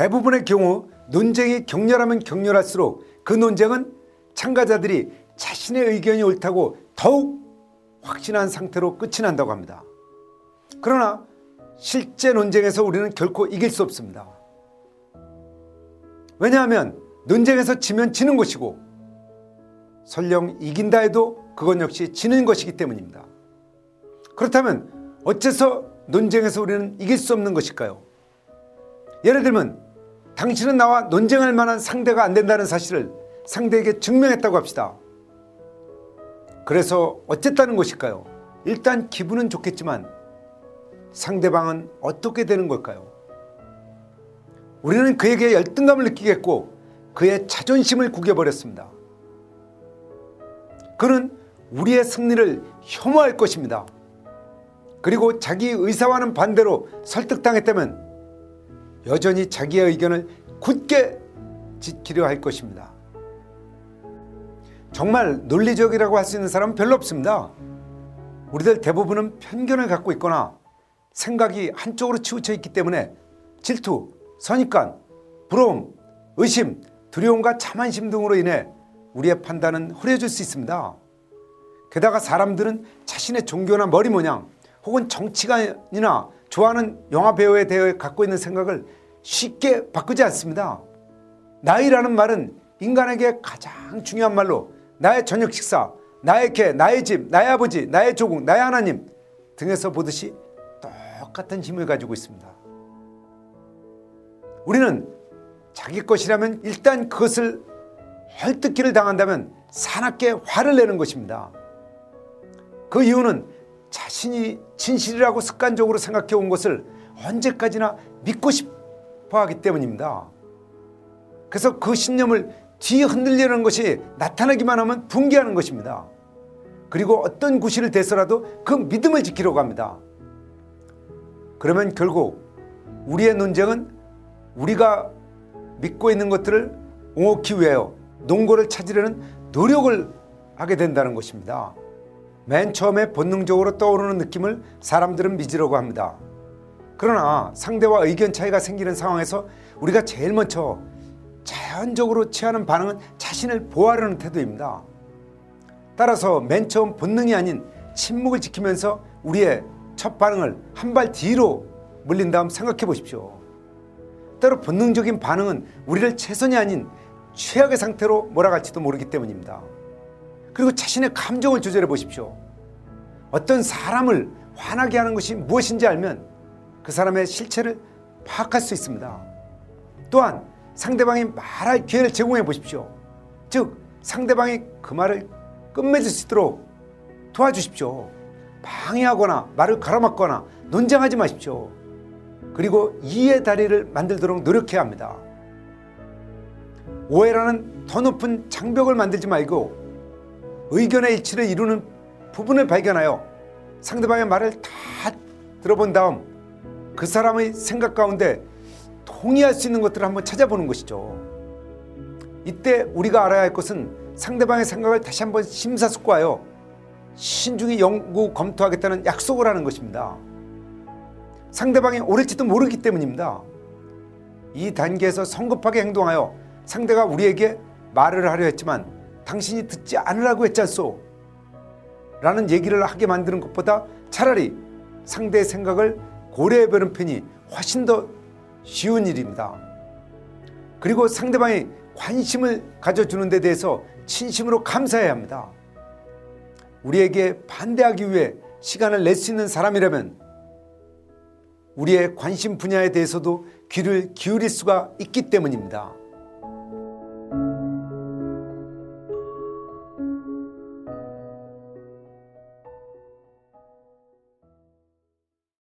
대부분의 경우 논쟁이 격렬하면 격렬할수록 그 논쟁은 참가자들이 자신의 의견이 옳다고 더욱 확신한 상태로 끝이 난다고 합니다. 그러나 실제 논쟁에서 우리는 결코 이길 수 없습니다. 왜냐하면 논쟁에서 지면 지는 것이고 설령 이긴다 해도 그건 역시 지는 것이기 때문입니다. 그렇다면 어째서 논쟁에서 우리는 이길 수 없는 것일까요? 예를 들면 당신은 나와 논쟁할 만한 상대가 안 된다는 사실을 상대에게 증명했다고 합시다. 그래서 어쨌다는 것일까요? 일단 기분은 좋겠지만 상대방은 어떻게 되는 걸까요? 우리는 그에게 열등감을 느끼겠고 그의 자존심을 구겨버렸습니다. 그는 우리의 승리를 혐오할 것입니다. 그리고 자기 의사와는 반대로 설득당했다면 여전히 자기의 의견을 굳게 지키려 할 것입니다. 정말 논리적이라고 할 수 있는 사람은 별로 없습니다. 우리들 대부분은 편견을 갖고 있거나 생각이 한쪽으로 치우쳐 있기 때문에 질투, 선입관, 부러움, 의심, 두려움과 자만심 등으로 인해 우리의 판단은 흐려질 수 있습니다. 게다가 사람들은 자신의 종교나 머리 모양 혹은 정치관이나 좋아하는 영화 배우에 대해 갖고 있는 생각을 쉽게 바꾸지 않습니다. 나이라는 말은 인간에게 가장 중요한 말로 나의 저녁 식사, 나의 개, 나의 집, 나의 아버지, 나의 조국, 나의 하나님 등에서 보듯이 똑같은 힘을 가지고 있습니다. 우리는 자기 것이라면 일단 그것을 헐뜯기를 당한다면 사납게 화를 내는 것입니다. 그 이유는 자신이 진실이라고 습관적으로 생각해 온 것을 언제까지나 믿고 싶어 하기 때문입니다. 그래서 그 신념을 뒤에 흔들려는 것이 나타나기만 하면 붕괴하는 것입니다. 그리고 어떤 구실을 대서라도 그 믿음을 지키려고 합니다. 그러면 결국 우리의 논쟁은 우리가 믿고 있는 것들을 옹호하기 위하여 논거를 찾으려는 노력을 하게 된다는 것입니다. 맨 처음에 본능적으로 떠오르는 느낌을 사람들은 믿으려고 합니다. 그러나 상대와 의견 차이가 생기는 상황에서 우리가 제일 먼저 자연적으로 취하는 반응은 자신을 보호하려는 태도입니다. 따라서 맨 처음 본능이 아닌 침묵을 지키면서 우리의 첫 반응을 한 발 뒤로 물린 다음 생각해 보십시오. 때로 본능적인 반응은 우리를 최선이 아닌 최악의 상태로 몰아갈지도 모르기 때문입니다. 그리고 자신의 감정을 조절해 보십시오. 어떤 사람을 화나게 하는 것이 무엇인지 알면 그 사람의 실체를 파악할 수 있습니다. 또한 상대방이 말할 기회를 제공해 보십시오. 즉 상대방이 그 말을 끝맺을 수 있도록 도와주십시오. 방해하거나 말을 가로막거나 논쟁하지 마십시오. 그리고 이해 다리를 만들도록 노력해야 합니다. 오해라는 더 높은 장벽을 만들지 말고 의견의 일치를 이루는 부분을 발견하여 상대방의 말을 다 들어본 다음 그 사람의 생각 가운데 동의할 수 있는 것들을 한번 찾아보는 것이죠. 이때 우리가 알아야 할 것은 상대방의 생각을 다시 한번 심사숙고하여 신중히 연구 검토하겠다는 약속을 하는 것입니다. 상대방이 옳을지도 모르기 때문입니다. 이 단계에서 성급하게 행동하여 상대가 우리에게 말을 하려 했지만 당신이 듣지 않으라고 했잖소 라는 얘기를 하게 만드는 것보다 차라리 상대의 생각을 고려해보는 편이 훨씬 더 쉬운 일입니다. 그리고 상대방이 관심을 가져주는 데 대해서 진심으로 감사해야 합니다. 우리에게 반대하기 위해 시간을 낼 수 있는 사람이라면 우리의 관심 분야에 대해서도 귀를 기울일 수가 있기 때문입니다.